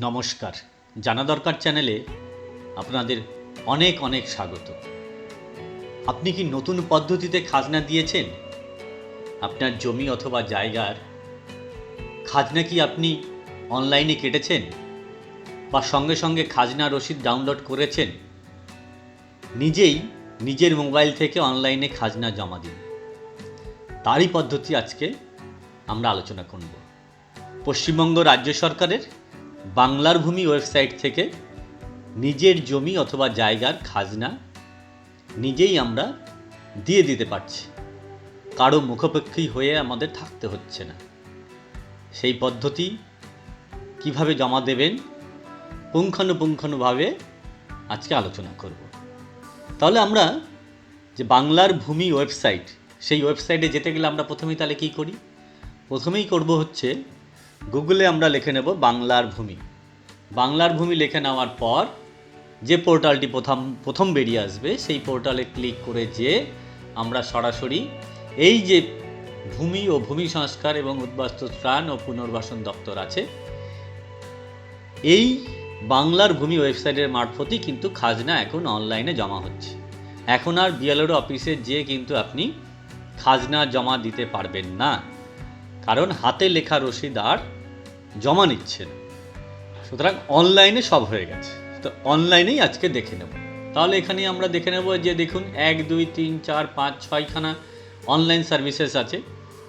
নমস্কার। জানা দরকার চ্যানেলে আপনাদের অনেক অনেক স্বাগত। আপনি কি নতুন পদ্ধতিতে খাজনা দিয়েছেন? আপনার জমি অথবা জায়গার খাজনা কি আপনি অনলাইনে কেটেছেন? বা সঙ্গে সঙ্গে খাজনা রসিদ ডাউনলোড করেছেন? নিজেই নিজের মোবাইল থেকে অনলাইনে খাজনা জমা দিন। তারই পদ্ধতি আজকে আমরা আলোচনা করব। পশ্চিমবঙ্গ রাজ্য সরকারের বাংলার ভূমি ওয়েবসাইট থেকে নিজের জমি অথবা জায়গার খাজনা নিজেই আমরা দিয়ে দিতে পারছি। কারও মুখোপেক্ষী হয়ে আমাদের থাকতে হচ্ছে না। সেই পদ্ধতি কীভাবে জমা দেবেন, পুঙ্খানুপুঙ্খানুভাবে আজকে আলোচনা করব। তাহলে আমরা যে বাংলার ভূমি ওয়েবসাইট, সেই ওয়েবসাইটে যেতে গেলে আমরা প্রথমেই তাহলে কী করি? প্রথমেই করব হচ্ছে গুগলে আমরা লিখে নেব বাংলার ভূমি। বাংলার ভূমি লিখে নেওয়ার পর যে পোর্টালটি প্রথম প্রথম বেরিয়ে আসবে, সেই পোর্টালে ক্লিক করে যে আমরা সরাসরি এই যে ভূমি ও ভূমি সংস্কার এবং উদ্বাস্তু ত্রাণ ও পুনর্বাসন দপ্তর আছে, এই বাংলার ভূমি ওয়েবসাইটের মারফতই কিন্তু খাজনা এখন অনলাইনে জমা হচ্ছে। এখন আর বিএলওর অফিসে যেয়ে কিন্তু আপনি খাজনা জমা দিতে পারবেন না। কারণ হাতে লেখা রসিদ আর জমা নিচ্ছে না সুতরাং অনলাইনে সব হয়ে গেছে। তো অনলাইনেই আজকে দেখে নেব। তাহলে এখানে আমরা দেখে নেব যে দেখুন, এক, দুই, তিন, চার, পাঁচ, ছয়খানা অনলাইন সার্ভিসেস আছে।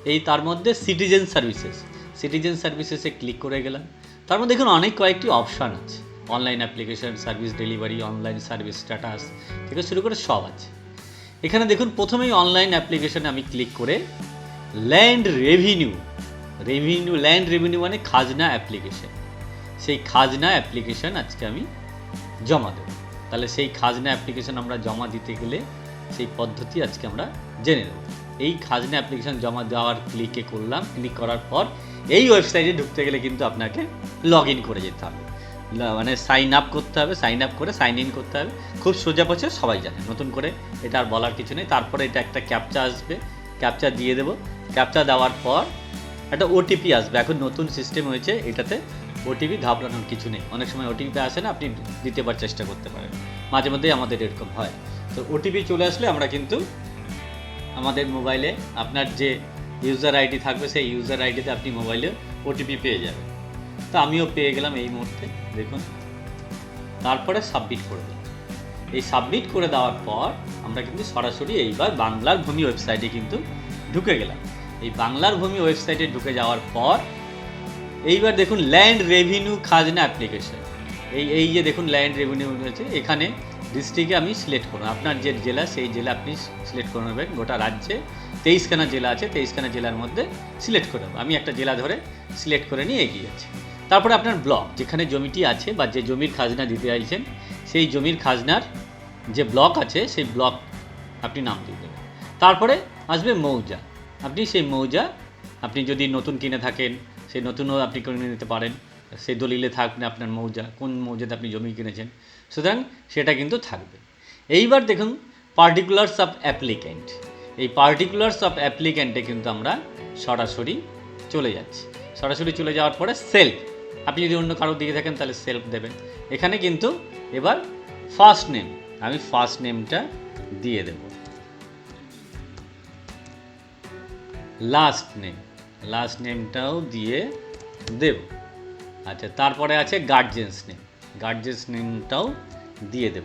এই তার মধ্যে সিটিজেন সার্ভিসেস সিটিজেন সার্ভিসেসে ক্লিক করে গেলাম। তার মধ্যে দেখুন অনেক কয়েকটি অপশান আছে। Online application service delivery online service status থেকে শুরু করে সব আছে। এখানে দেখুন, প্রথমেই অনলাইন অ্যাপ্লিকেশনে আমি ক্লিক করে land revenue revenue land revenue মানে খাজনা অ্যাপ্লিকেশন সেই খাজনা অ্যাপ্লিকেশন আজকে আমি জমা দেব। তাহলে সেই খাজনা অ্যাপ্লিকেশন আমরা জমা দিতে গেলে সেই পদ্ধতি আজকে আমরা জেনে নেব। এই খাজনা অ্যাপ্লিকেশন জমা দেওয়ার ক্লিকে করলাম। ক্লিক করার পর এই ওয়েবসাইটে ঢুকতে গেলে কিন্তু আপনাকে লগ ইন করে যেতে হবে। মানে সাইন আপ করতে হবে সাইন আপ করে সাইন ইন করতে হবে। খুব সোজা পথে সবাই জানে। নতুন করে এটা আর বলার কিছু নেই। তারপরে এটা একটা ক্যাপচা আসবে। ক্যাপচা দিয়ে দেবো। ক্যাপচা দেওয়ার পর একটা ওটিপি আসবে। এখন নতুন সিস্টেম হয়েছে, এটাতে ওটিপি ঘাবড়ানোর কিছু নেই। অনেক সময় ওটিপি আসে না, আপনি দিতে পার চেষ্টা করতে পারেন। মাঝে মধ্যেই আমাদের এরকম হয়। তো ওটিপি চলে আসলে আমরা কিন্তু আমাদের মোবাইলে আপনার যে ইউজার আইডি থাকবে, সেই ইউজার আইডিতে আপনি মোবাইলে ওটিপি পেয়ে যাবেন। তো আমিও পেয়ে গেলাম এই মুহূর্তে। দেখুন। তারপরে সাবমিট করে দিলাম। এই সাবমিট করে দেওয়ার পর আমরা কিন্তু সরাসরি এইবার বাংলার ভূমি ওয়েবসাইটে কিন্তু ঢুকে গেলাম। এই বাংলার ভূমি ওয়েবসাইটে ঢুকে যাওয়ার পর, এইবার দেখুন ল্যান্ড রেভিনিউ খাজনা অ্যাপ্লিকেশন। এই এই যে দেখুন ল্যান্ড রেভিনিউ রয়েছে এখানে ডিস্ট্রিক্টে আমি সিলেক্ট করুন আপনার যে জেলা, সেই জেলা আপনি সিলেক্ট করে নেবেন। গোটা রাজ্যে তেইশখানা জেলা আছে, তেইশখানা জেলার মধ্যে সিলেক্ট করে নেব। আমি একটা জেলা ধরে সিলেক্ট করে নিয়ে এগিয়ে যাচ্ছি। তারপরে আপনার ব্লক, যেখানে জমিটি আছে বা যে জমির খাজনা দিতে চাইছেন, সেই জমির খাজনার যে ব্লক আছে, সেই ব্লক আপনি নাম দিয়ে দেবেন। তারপরে আসবে মৌজা। আপনি সেই মৌজা আপনি যদি নতুন কিনে থাকেন, সেই নতুনও আপনি কিনে নিতে পারেন। সেই দলিলে থাকবে আপনার মৌজা, কোন মৌজাতে আপনি জমি কিনেছেন। সুতরাং সেটা কিন্তু থাকবে। এইবার দেখুন পার্টিকুলার্স অফ অ্যাপ্লিক্যান্ট এই পার্টিকুলার্স অফ অ্যাপ্লিক্যান্টে কিন্তু আমরা সরাসরি চলে যাচ্ছি। সরাসরি চলে যাওয়ার পরে সেলফ আপনি যদি অন্য কারও দিকে থাকেন, তাহলে সেলফ দেবেন। এখানে কিন্তু এবার ফার্স্ট নেম আমি ফার্স্ট নেমটা দিয়ে দেব। লাস্ট নেম লাস্ট নেমটাও দিয়ে দেব। আচ্ছা তারপরে আছে গার্জেন্স নেম গার্জেন্স নেমটাও দিয়ে দেব।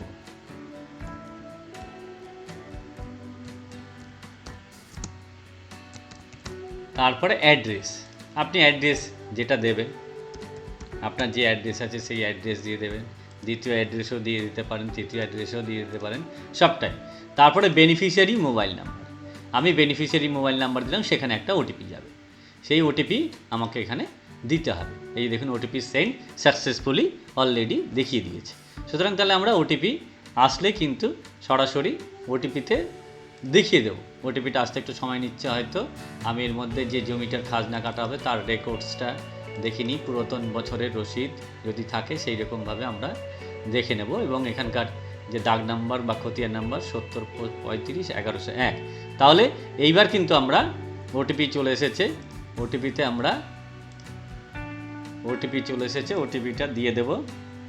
তারপরে অ্যাড্রেস আপনি অ্যাড্রেস যেটা দেবেন, আপনার যে অ্যাড্রেস আছে সেই অ্যাড্রেস দিয়ে দেবেন। দ্বিতীয় অ্যাড্রেসও দিয়ে দিতে পারেন, তৃতীয় অ্যাড্রেসও দিয়ে দিতে পারেন, সবটাই। তারপরে বেনিফিশিয়ারি মোবাইল নাম্বার আমি বেনিফিশিয়ারি মোবাইল নাম্বার দিলাম, সেখানে একটা ওটিপি যাবে। সেই ওটিপি আমাকে এখানে দিতে হবে। এই দেখুন ওটিপি সেন্ড সাকসেসফুলি অলরেডি দেখিয়ে দিয়েছে। সুতরাং তাহলে আমরা ওটিপি আসলে কিন্তু সরাসরি ওটিপিতে দেখিয়ে দেবো। ওটিপিটা আসতে একটু সময় নিচ্ছে হয়তো। আমি এর মধ্যে যে জমিটার খাজনা কাটা হবে, তার রেকর্ডসটা দেখে নিই। পুরাতন বছরের রসিদ যদি থাকে সেই রকমভাবে আমরা দেখে নেব এবং এখানকার যে দাগ নাম্বার বা খতিয়ান নাম্বার সত্তর পঁয়ত্রিশ, এগারোশো এক। তাহলে এইবার কিন্তু আমরা ওটিপি চলে এসেছে। ওটিপিতে আমরা ওটিপি চলে এসেছে। ওটিপিটা দিয়ে দেব।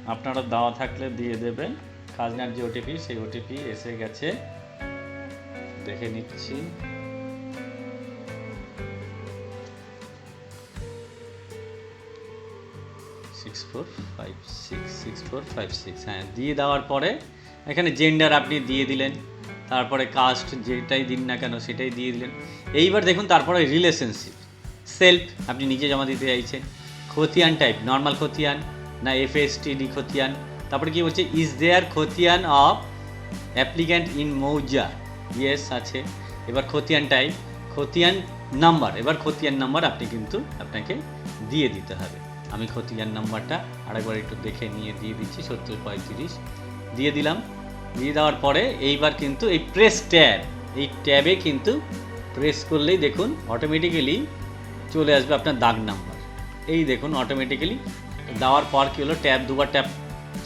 আপনারা দেওয়া থাকলে দিয়ে দেবেন। খাজনার যে ওটিপি সেই ওটিপি এসে গেছে। দেখে নিচ্ছি। Six four five six six four five six হ্যাঁ দিয়ে দেওয়ার পরে এখানে জেন্ডার আপনি দিয়ে দিলেন, তারপরে কাস্ট যেটাই দিন না কেন সেটাই দিয়ে দিলেন। এইবার দেখুন, তারপরে রিলেশনশিপ সেলফ আপনি নিজে জমা দিতে চাইছেন, খতিয়ান টাইপ নর্মাল খতিয়ান না এফএসটিডি খতিয়ান, তারপরে কি বলছে ইজ দেয়ার খতিয়ান অফ অ্যাপ্লিক্যান্ট ইন মৌজা ইয়েস আছে। এবার খতিয়ান টাইপ খতিয়ান নাম্বার এবার খতিয়ান নাম্বার আপনি কিন্তু আপনাকে দিয়ে দিতে হবে। আমি খতিয়ান নাম্বারটা আরেকবার একটু দেখে নিয়ে দিয়ে দিচ্ছি, সত্তর পঁয়ত্রিশ। দিয়ে দিলাম। দিয়ে দেওয়ার পরে এইবার কিন্তু এই প্রেস ট্যাব এই ট্যাবে কিন্তু প্রেস করলেই দেখুন অটোমেটিক্যালি চলে আসবে আপনার দাগ নাম্বার এই দেখুন অটোমেটিক্যালি দেওয়ার পর কী হলো? ট্যাব দুবার ট্যাব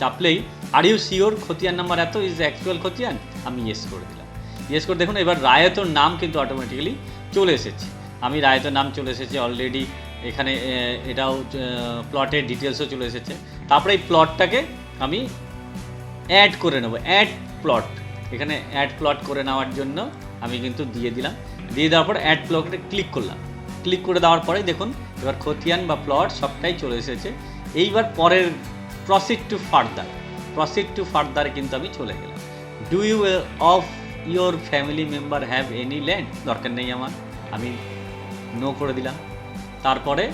চাপলেই আর ইউ শিওর খতিয়ান নাম্বার এত? ইজ অ্যাকচুয়াল খতিয়ান? আমি ইয়েস করে দিলাম। ইয়েস করে দেখুন এবার রায়তর নাম কিন্তু অটোমেটিক্যালি চলে এসেছে। আমি রায়তর নাম চলে এসেছে অলরেডি এখানে এটাও প্লটের ডিটেলসও চলে এসেছে। তারপরে এই প্লটটাকে আমি অ্যাড করে নেব অ্যাড প্লট এখানে অ্যাড প্লট করে নেওয়ার জন্য আমি কিন্তু দিয়ে দিলাম। দিয়ে দেওয়ার পর অ্যাড প্লটে ক্লিক করলাম। ক্লিক করে দেওয়ার পরে দেখুন, এবার খতিয়ান বা প্লট সবটাই চলে এসেছে। এইবার পরের proceed to further proceed to further কিন্তু আমি চলে গেলাম। Do you of your family member have any land দরকার নেই আমার, আমি নো করে দিলাম। তারপরে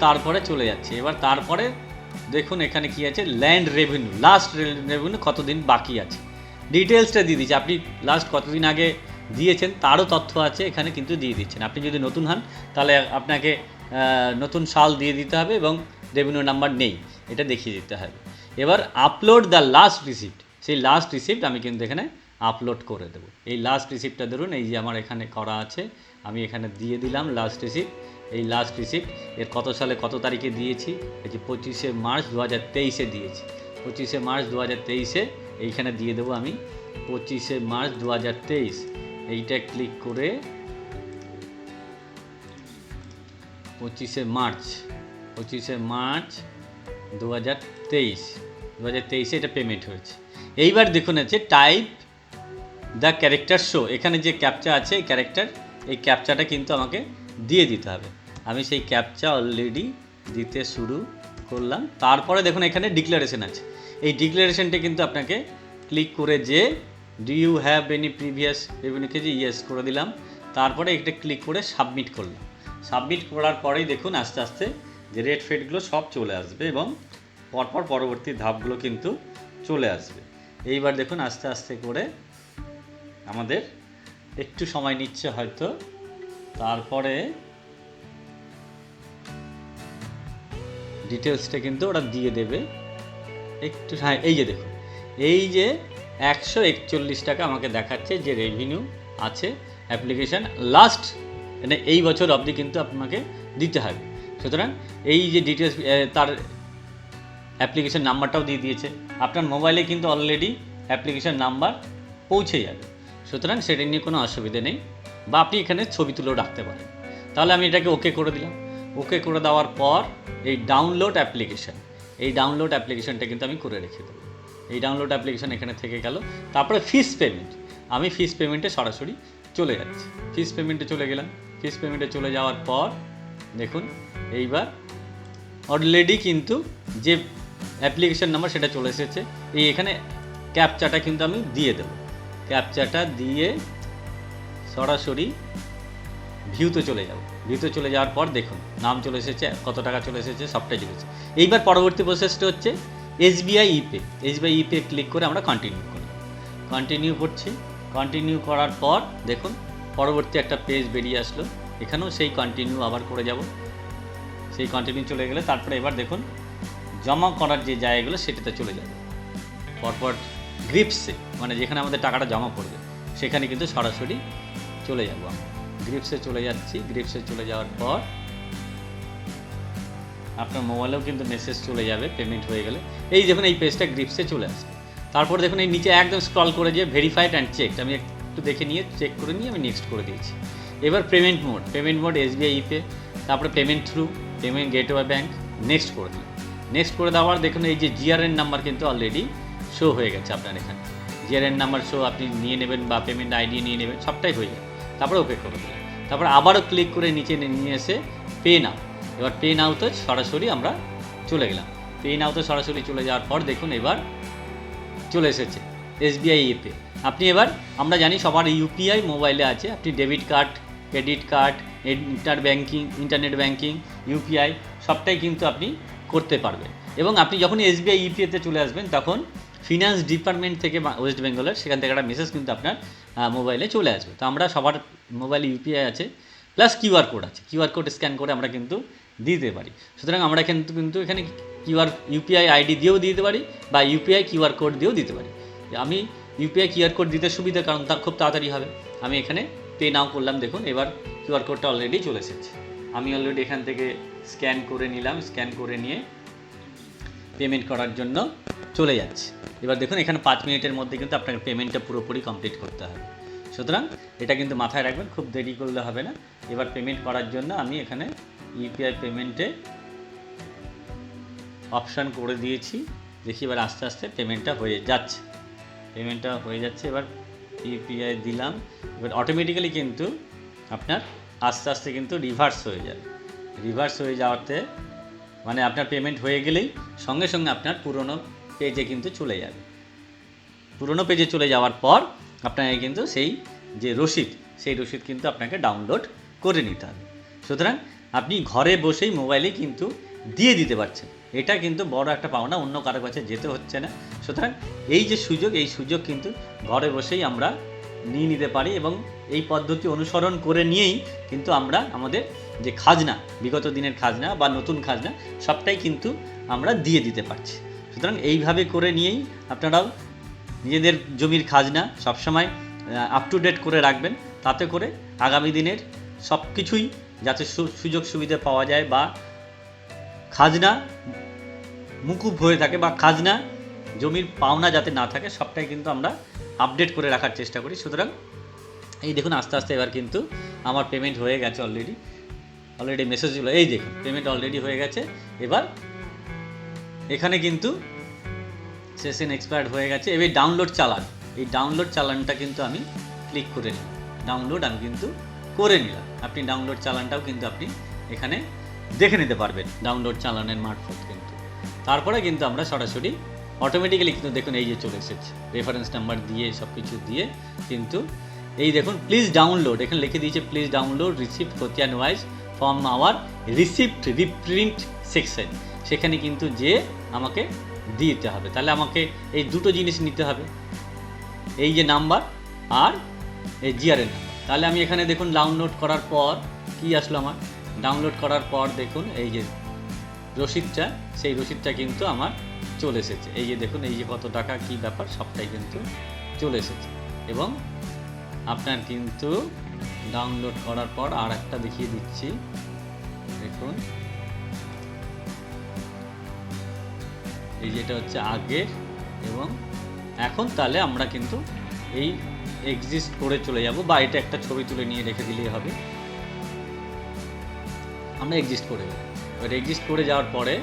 তারপরে চলে যাচ্ছে। এবার তারপরে দেখুন এখানে কি আছে ল্যান্ড রেভিনিউ লাস্ট রেভিনিউ কতদিন বাকি আছে। ডিটেলসটা দিয়ে দিচ্ছে, আপনি লাস্ট কতদিন আগে দিয়েছেন, তারও তথ্য আছে, এখানে কিন্তু দিয়ে দিচ্ছেন। আপনি যদি নতুন হন, তাহলে আপনাকে নতুন সাল দিয়ে দিতে হবে এবং রেভিনিউ নাম্বার নেই, এটা দেখিয়ে দিতে হবে। এবার আপলোড দ্য লাস্ট রিসিপ্ট সেই লাস্ট রিসিপ্ট আমি কিন্তু এখানে আপলোড করে দেবো। এই লাস্ট রিসিপ্টটা ধরুন, এই যে আমার এখানে করা আছে, আমি এখানে দিয়ে দিলাম লাস্ট রিসিপ্ট এই লাস্ট রিসিপ্ট এর কত সালে কত তারিখে দিয়েছি? এই যে পঁচিশে মার্চ দু হাজার তেইশে দিয়েছি। পঁচিশে মার্চ দু হাজার তেইশে এইখানে দিয়ে দেবো আমি পঁচিশে মার্চ দু হাজার তেইশ। এইটা ক্লিক করে পঁচিশে মার্চ পঁচিশে মার্চ দু হাজার তেইশ। দু হাজার তেইশে এটা পেমেন্ট হয়েছে। এইবার দেখুন আছে টাইপ দ্য ক্যারেক্টার শো এখানে যে ক্যাপচা আছে, এই ক্যারেক্টার এই ক্যাপচাটা কিন্তু আমাকে দিয়ে দিতে হবে। আমি সেই ক্যাপচা অলরেডি দিতে শুরু করলাম। তারপরে দেখুন, এখানে ডিক্লারেশন আছে। এই ডিক্লারেশনটা কিন্তু আপনাকে ক্লিক করে যে do you have any previous রেভিনিউকে যে ইয়েস করে দিলাম। তারপরে এটা ক্লিক করে সাবমিট করলাম। সাবমিট করার পরেই দেখুন, আস্তে আস্তে যে রেড ফেডগুলো সব চলে আসবে এবং পরপর পরবর্তী ধাপগুলো কিন্তু চলে আসবে। এইবার দেখুন, আস্তে আস্তে করে আমাদের একটু সময় নিচ্ছে হয়তো। তারপরে ডিটেলসটা কিন্তু ওরা দিয়ে দেবে। একটু হ্যাঁ এই যে দেখুন, এই যে একশো একচল্লিশ টাকা আমাকে দেখাচ্ছে যে রেভিনিউ আছে অ্যাপ্লিকেশান লাস্ট মানে এই বছর অবধি কিন্তু আপনাকে দিতে হবে। সুতরাং এই যে ডিটেলস তার অ্যাপ্লিকেশান নাম্বারটাও দিয়ে দিয়েছে। আপনার মোবাইলে কিন্তু অলরেডি অ্যাপ্লিকেশান নাম্বার পৌঁছে যাবে। সুতরাং সেটা নিয়ে কোনো অসুবিধে নেই। বা আপনি এখানে ছবি তুলেও রাখতে পারেন। তাহলে আমি এটাকে ওকে করে দিলাম। ওকে করে দেওয়ার পর এই ডাউনলোড অ্যাপ্লিকেশন এই ডাউনলোড অ্যাপ্লিকেশানটা কিন্তু আমি করে রেখে দেবো। এই ডাউনলোড অ্যাপ্লিকেশন এখানে থেকে গেল। তারপরে ফিস পেমেন্ট আমি ফিস পেমেন্টে সরাসরি চলে যাচ্ছি। ফিস পেমেন্টে চলে গেলাম। ফিস পেমেন্টে চলে যাওয়ার পর দেখুন, এইবার অলরেডি কিন্তু যে অ্যাপ্লিকেশান নাম্বার সেটা চলে এসেছে, এই এখানে ক্যাপচাটা কিন্তু আমি দিয়ে দেবো। ক্যাপচাটা দিয়ে সরাসরি ভিউতে চলে যাব। ভিউতে চলে যাওয়ার পর দেখুন, নাম চলে এসেছে, কত টাকা চলে এসেছে, সবটাই চলে এসেছে। এইবার পরবর্তী প্রসেসটা হচ্ছে SBI ePay SBI ePay click করে আমরা কন্টিনিউ করি কন্টিনিউ করছি। কন্টিনিউ করার পর দেখুন, পরবর্তী একটা পেজ বেরিয়ে আসলো। এখানেও সেই কন্টিনিউ আবার করে যাব। সেই কন্টিনিউ চলে গেলে তারপরে এবার দেখুন, জমা করার যে জায়গাগুলো সেটাতে চলে যাবে। পরপর গ্রিপসে মানে যেখানে আমাদের টাকাটা জমা পড়বে, সেখানে কিন্তু সরাসরি চলে যাব আমরা। গ্রিপসে চলে যাচ্ছি। গ্রিপসে চলে যাওয়ার পর আপনার মোবাইলেও কিন্তু মেসেজ চলে যাবে পেমেন্ট হয়ে গেলে। এই দেখুন, এই পেজটা গ্রিপসে চলে আসবে তারপর দেখুন, এই নিচে একদম স্ক্রল করে যে ভেরিফাইড অ্যান্ড চেক আমি একটু দেখে নিয়ে চেক করে নিয়ে আমি নেক্সট করে দিয়েছি। এবার payment mode payment mode SBI ePay তারপরে payment through payment gateway bank next করে দিলাম। নেক্সট করে দেওয়ার দেখুন, এই যে জিআরএন নাম্বার কিন্তু অলরেডি শো হয়ে গেছে আপনার এখানে। জিআরএন নাম্বার শো আপনি নিয়ে নেবেন বা পেমেন্ট আইডি নিয়ে নেবেন, সবটাই হয়ে যাবে। তারপরে ওকে করে। দিলাম তারপর আবারও ক্লিক করে নিচে নিয়ে এসে পে নাও এবার পে নাওতে সরাসরি আমরা চলে গেলাম। পে নাওতে সরাসরি চলে যাওয়ার পর দেখুন এবার চলে এসেছে এসবিআই এপে আপনি এবার, আমরা জানি সবার ইউপিআই মোবাইলে আছে। আপনি debit card credit card inter banking internet banking UPI সবটাই কিন্তু আপনি করতে পারবেন। এবং আপনি যখন এসবিআই ইউপিআইতে চলে আসবেন, তখন ফিনান্স ডিপার্টমেন্ট থেকে ওয়েস্ট বেঙ্গলের সেখান থেকে একটা মেসেজ কিন্তু আপনার মোবাইলে চলে আসবে। তো আমরা সবার মোবাইলে ইউপিআই আছে প্লাস কিউআর কোড আছে। কিউআর কোড স্ক্যান করে আমরা কিন্তু দিতে পারি। সুতরাং আমরা কিন্তু কিন্তু এখানে কিউআর ইউপিআই আইডি দিয়েও দিতে পারি বা ইউপিআই কিউআর কোড দিয়েও দিতে পারি। আমি ইউপিআই কিউআর কোড দিতে সুবিধা, কারণ তা খুব তাড়াতাড়ি হবে। আমি এখানে পে নাও করলাম, দেখুন, এবার কিউআর কোডটা অলরেডি চলে এসেছে। আমি অলরেডি এখান থেকে স্ক্যান করে নিলাম স্ক্যান করে নিয়ে পেমেন্ট করার জন্য চলে যাচ্ছে। এবার দেখুন, এখানে পাঁচ মিনিটের মধ্যে কিন্তু আপনাকে পেমেন্টটা পুরোপুরি কমপ্লিট করতে হবে। সুতরাং এটা কিন্তু মাথায় রাখবেন, খুব দেরি করলে হবে না। এবার পেমেন্ট করার জন্য আমি এখানে ইউপিআই পেমেন্টে অপশান করে দিয়েছি। দেখি এবার আস্তে আস্তে পেমেন্টটা হয়ে যাচ্ছে। পেমেন্টটা হয়ে যাচ্ছে, এবার ইউপিআই দিলাম। এবার অটোমেটিক্যালি কিন্তু আপনার আস্তে আস্তে কিন্তু রিভার্স হয়ে যাবে। রিভার্স হয়ে যাওয়াতে মানে আপনার পেমেন্ট হয়ে গেলেই সঙ্গে সঙ্গে আপনার পুরনো পেজে কিন্তু চলে যাবে। পুরনো পেজে চলে যাওয়ার পর আপনাকে কিন্তু সেই যে রসিদ, সেই রসিদ কিন্তু আপনাকে ডাউনলোড করে নিতে হবে। সুতরাং আপনি ঘরে বসেই মোবাইলে কিন্তু দিয়ে দিতে পারছেন। এটা কিন্তু বড় একটা পাওনা, অন্য কারও কাছে যেতে হচ্ছে না। সুতরাং এই যে সুযোগ, এই সুযোগ কিন্তু ঘরে বসেই আমরা নিয়ে নিতে পারি এবং এই পদ্ধতি অনুসরণ করে নিয়েই কিন্তু আমরা আমাদের যে খাজনা, বিগত দিনের খাজনা বা নতুন খাজনা, সবটাই কিন্তু আমরা দিয়ে দিতে পারছি। সুতরাং এইভাবে করে নিয়েই আপনারাও নিজেদের জমির খাজনা সবসময় আপ টু ডেট করে রাখবেন। তাতে করে আগামী দিনের সব কিছুই যাতে সুযোগ সুবিধা পাওয়া যায় বা খাজনা মুকুব হয়ে থাকে বা খাজনা জমির পাওনা যাতে না থাকে, সবটাই কিন্তু আমরা আপডেট করে রাখার চেষ্টা করি। সুতরাং এই দেখুন, আস্তে আস্তে এবার কিন্তু আমার পেমেন্ট হয়ে গেছে অলরেডি অলরেডি মেসেজগুলো এই দেখুন পেমেন্ট অলরেডি হয়ে গেছে। এবার এখানে কিন্তু সেশন এক্সপায়ার্ড হয়ে গেছে। এবার ডাউনলোড চালান। এই ডাউনলোড চালানটা কিন্তু আমি ক্লিক করে নিই ডাউনলোড আমি কিন্তু করে নিলাম। আপনি ডাউনলোড চালানটাও কিন্তু আপনি এখানে দেখে নিতে পারবেন ডাউনলোড চালানের মারফত কিন্তু। তারপরে কিন্তু আমরা সরাসরি অটোমেটিক্যালি কিন্তু দেখুন এই যে চলে এসেছে। রেফারেন্স নাম্বার দিয়ে সব কিছু দিয়ে কিন্তু এই দেখুন প্লিজ ডাউনলোড এখানে লিখে দিয়েছে প্লিজ ডাউনলোড রিসিপ্ট খতিয়ান wise form our receipt reprint section সেখানে কিন্তু যে আমাকে দিতে হবে। তাহলে আমাকে এই দুটো জিনিস নিতে হবে। এই যে নাম্বার আর এই জিআরএন নাম্বার তাহলে আমি এখানে দেখুন ডাউনলোড করার পর কি আসলো আমার? ডাউনলোড করার পর দেখুন এই যে রসিদটা, সেই রসিদটা কিন্তু আমার চলে এসেছে। এই যে দেখুন, এই যে কত টাকা, কি ব্যাপার, সবটাই কিন্তু চলে এসেছে। এবং আপনার কিন্তু ডাউনলোড করার পর আর একটা দেখিয়ে দিচ্ছি। দেখুন। এই যেটা হচ্ছে আগের এবং এখন তাহলে আমরা কিন্তু এই এক্সিস্ট করে চলে যাব বা এটা একটা ছবি তুলে নিয়ে রেখে দিলেই হবে। আমরা এক্সিস্ট করে দেবো এবার এক্সিস্ট করে যাওয়ার পরে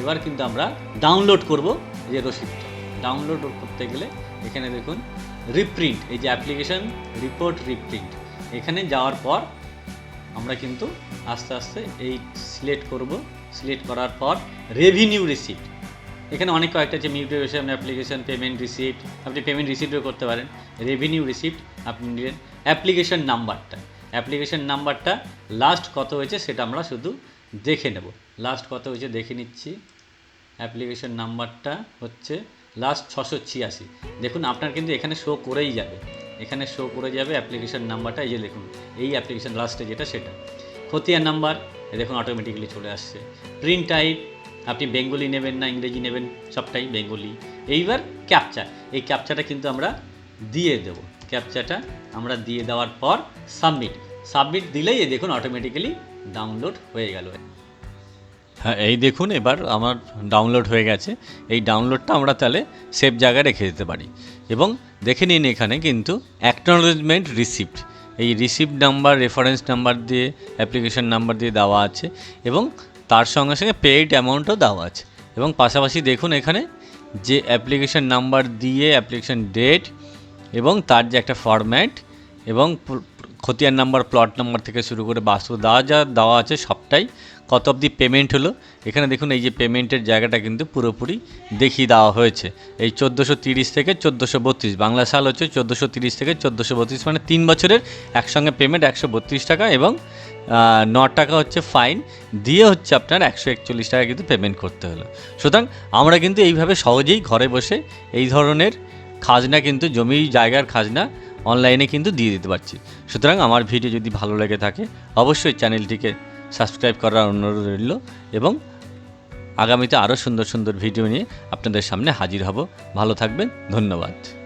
এবার কিন্তু আমরা ডাউনলোড করব যে রসিদটা। ডাউনলোড করতে গেলে এখানে দেখুন রিপ্রিন্ট এই যে অ্যাপ্লিকেশন রিপোর্ট রিপ্রিন্ট এখানে যাওয়ার পর আমরা কিন্তু আস্তে আস্তে এই সিলেক্ট করব। সিলেক্ট করার পর রেভিনিউ রিসিপ্ট এখানে অনেক কয়েকটা আছে মিউটেশন অ্যাপ্লিকেশন পেমেন্ট রিসিপ্ট আপনি পেমেন্ট রিসিপ্টও করতে পারেন। রেভিনিউ রিসিপ্ট আপনি নিলেন। অ্যাপ্লিকেশন নাম্বারটা অ্যাপ্লিকেশন নাম্বারটা লাস্ট কত হয়েছে সেটা আমরা শুধু দেখে নেব। লাস্ট কত হয়েছে দেখে নিচ্ছি। অ্যাপ্লিকেশন নাম্বারটা হচ্ছে লাস্ট ছশো ছিয়াশি। দেখুন, আপনার কিন্তু এখানে শো করেই যাবে। এখানে শো করে যাবে অ্যাপ্লিকেশন নাম্বারটা এই যে দেখুন, এই অ্যাপ্লিকেশন লাস্টে যেটা সেটা। খতিয়ান নাম্বার দেখুন অটোমেটিক্যালি চলে আসছে। প্রিন্ট টাইপ আপনি বেঙ্গলি নেবেন না, ইংরেজি নেবেন, সবটাই বেঙ্গলি। এইবার ক্যাপচা এই ক্যাপচাটা কিন্তু আমরা দিয়ে দেব। ক্যাপচাটা আমরা দিয়ে দেওয়ার পর সাবমিট সাবমিট দিলেই দেখুন অটোমেটিক্যালি ডাউনলোড হয়ে গেল। হ্যাঁ এই দেখুন এবার আমার ডাউনলোড হয়ে গেছে। এই ডাউনলোডটা আমরা তাহলে সেভ জায়গায় রেখে দিতে পারি। এবং দেখে নিন এখানে কিন্তু অ্যাকনোলেজমেন্ট রিসিপ্ট এই রিসিপ্ট নাম্বার রেফারেন্স নাম্বার দিয়ে অ্যাপ্লিকেশন নাম্বার দিয়ে দেওয়া আছে। এবং তার সঙ্গে সঙ্গে পেইড অ্যামাউন্টও দেওয়া আছে। এবং পাশাপাশি দেখুন এখানে যে অ্যাপ্লিকেশন নাম্বার দিয়ে অ্যাপ্লিকেশন ডেট এবং তার যে একটা ফরম্যাট এবং খতিয়ান নাম্বার, প্লট নাম্বার থেকে শুরু করে বাস্তু দেওয়া যা দেওয়া আছে সবটাই কত অবধি পেমেন্ট হলো? এখানে দেখুন, এই যে পেমেন্টের জায়গাটা কিন্তু পুরোপুরি দেখিয়ে দেওয়া হয়েছে। এই চোদ্দোশো তিরিশ থেকে চোদ্দোশো বত্রিশ, বাংলা সাল হচ্ছে চোদ্দোশো তিরিশ থেকে চোদ্দোশো বত্রিশ মানে তিন বছরের একসঙ্গে পেমেন্ট একশো বত্রিশ টাকা এবং ন টাকা হচ্ছে ফাইন দিয়ে হচ্ছে আপনার একশো একচল্লিশ টাকা কিন্তু পেমেন্ট করতে হলো। সুতরাং আমরা কিন্তু এইভাবে সহজেই ঘরে বসে এই ধরনের খাজনা কিন্তু, জমি জায়গার খাজনা অনলাইনে কিন্তু দিয়ে দিতে পারছি। সুতরাং আমার ভিডিও যদি ভালো লেগে থাকে, অবশ্যই চ্যানেলটিকে সাবস্ক্রাইব করার অনুরোধ রইল এবং আগামীতে আরও সুন্দর সুন্দর ভিডিও নিয়ে আপনাদের সামনে হাজির হব। ভালো থাকবেন, ধন্যবাদ।